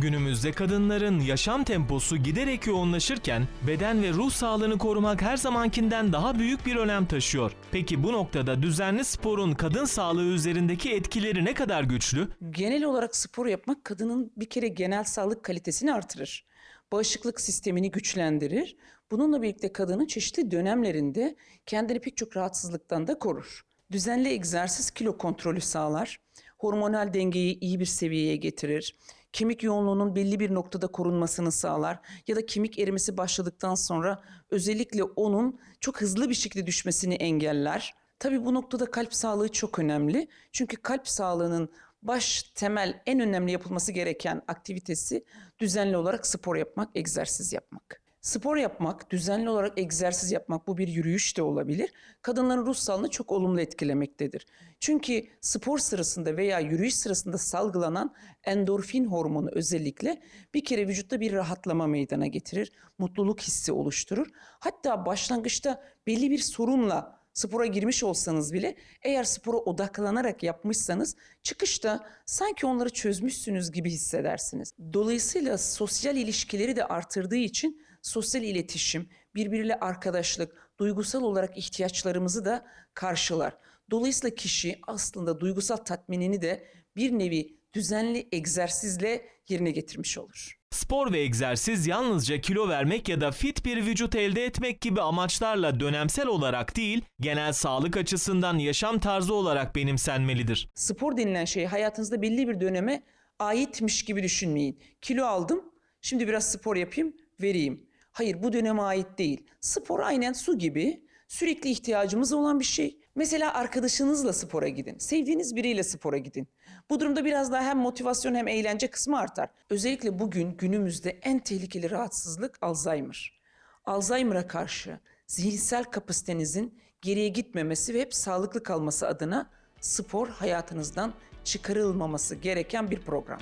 Günümüzde kadınların yaşam temposu giderek yoğunlaşırken beden ve ruh sağlığını korumak her zamankinden daha büyük bir önem taşıyor. Peki bu noktada düzenli sporun kadın sağlığı üzerindeki etkileri ne kadar güçlü? Genel olarak spor yapmak kadının bir kere genel sağlık kalitesini artırır. Bağışıklık sistemini güçlendirir. Bununla birlikte kadının çeşitli dönemlerinde kendini pek çok rahatsızlıktan da korur. Düzenli egzersiz kilo kontrolü sağlar. Hormonal dengeyi iyi bir seviyeye getirir. Kemik yoğunluğunun belli bir noktada korunmasını sağlar ya da kemik erimesi başladıktan sonra özellikle onun çok hızlı bir şekilde düşmesini engeller. Tabii bu noktada kalp sağlığı çok önemli. Çünkü kalp sağlığının baş temel en önemli yapılması gereken aktivitesi düzenli olarak spor yapmak, egzersiz yapmak. Spor yapmak, düzenli olarak egzersiz yapmak bu bir yürüyüş de olabilir. Kadınların ruh sağlığını çok olumlu etkilemektedir. Çünkü spor sırasında veya yürüyüş sırasında salgılanan endorfin hormonu özellikle bir kere vücutta bir rahatlama meydana getirir. Mutluluk hissi oluşturur. Hatta başlangıçta belli bir sorunla spora girmiş olsanız bile eğer spora odaklanarak yapmışsanız çıkışta sanki onları çözmüşsünüz gibi hissedersiniz. Dolayısıyla sosyal ilişkileri de artırdığı için sosyal iletişim, birbiriyle arkadaşlık, duygusal olarak ihtiyaçlarımızı da karşılar. Dolayısıyla kişi aslında duygusal tatminini de bir nevi düzenli egzersizle yerine getirmiş olur. Spor ve egzersiz yalnızca kilo vermek ya da fit bir vücut elde etmek gibi amaçlarla dönemsel olarak değil, genel sağlık açısından yaşam tarzı olarak benimsenmelidir. Spor denilen şey hayatınızda belli bir döneme aitmiş gibi düşünmeyin. Kilo aldım, şimdi biraz spor yapayım, vereyim. Hayır bu döneme ait değil. Spor aynen su gibi sürekli ihtiyacımız olan bir şey. Mesela arkadaşınızla spora gidin. Sevdiğiniz biriyle spora gidin. Bu durumda biraz daha hem motivasyon hem eğlence kısmı artar. Özellikle bugün günümüzde en tehlikeli rahatsızlık Alzheimer. Alzheimer'a karşı zihinsel kapasitenizin geriye gitmemesi ve hep sağlıklı kalması adına spor hayatınızdan çıkarılmaması gereken bir program.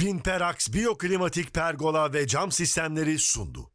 Vinperax Biyoklimatik Pergola ve Cam Sistemleri sundu.